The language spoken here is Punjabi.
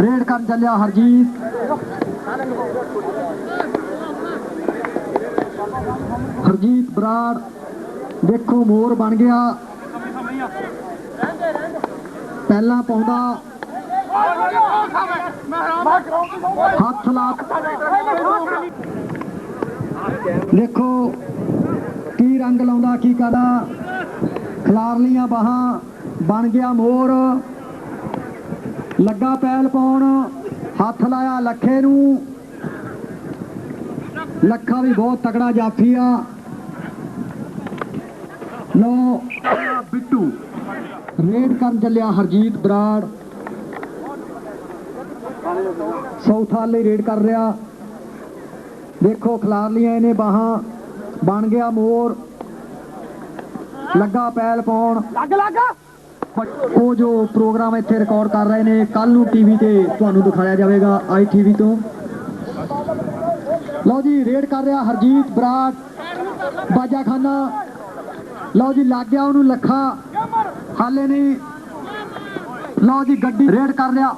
ਰੇਡ ਕਰਨ ਚੱਲਿਆ ਹਰਜੀਤ। ਹਰਜੀਤ ਬਰਾੜ, ਦੇਖੋ ਮੋਰ ਬਣ ਗਿਆ। ਪਹਿਲਾਂ ਪਾਉਂਦਾ। ਹੱਥ ਲਾ। ਦੇਖੋ ਕੀ ਰੰਗ ਲਾਉਂਦਾ, ਕੀ ਕਰਦਾ ਖਿਲਾਰ ਲੀਆਂ ਬਾਹਾਂ ਬਣ ਗਿਆ ਮੋਰ। ਲੱਗਾ ਪੈਲ ਪਾਉਣ, ਹੱਥ ਲਾਇਆ ਲੱਖੇ ਨੂੰ। ਲੱਖਾ ਵੀ ਬਹੁਤ ਤਕੜਾ ਜਾਫੀ ਆ। ਲੋ ਬਿੱਟੂ, ਰੇਡ ਕਰਨ ਚੱਲਿਆ ਹਰਜੀਤ ਬਰਾੜ। ਸੌਥਾ ਲਈ ਰੇਡ ਕਰ ਰਿਹਾ। ਦੇਖੋ, ਖਿਲਾਰ ਲੀਆਂ ਇਹਨੇ ਬਾਹਾਂ। ਬਣ ਗਿਆ ਮੋਰ। ਲੱਗਾ ਪੈਲ ਪਾਉਣ। ਲੱਗ ਲੱਗ। ਉਹ ਜੋ ਪ੍ਰੋਗਰਾਮ ਇੱਥੇ ਰਿਕਾਰਡ ਕਰ ਰਹੇ ਨੇ ਕੱਲ ਨੂੰ ਟੀਵੀ ਤੇ ਤੁਹਾਨੂੰ ਦਿਖਾਇਆ ਜਾਵੇਗਾ ਆਈ ਟੀਵੀ ਤੋਂ। ਲਓ ਜੀ ਰੇਡ ਕਰ ਰਿਹਾ ਹਰਜੀਤ, ਬਰਾੜ, ਬਾਜਾਖਾਨਾ। ਲਓ ਜੀ, ਲੱਗ ਗਿਆ ਉਹਨੂੰ ਲੱਖਾ। ਹਾਲੇ ਨਹੀਂ। ਲਓ ਜੀ, ਗੱਡੀ ਰੇਡ ਕਰ ਲਿਆ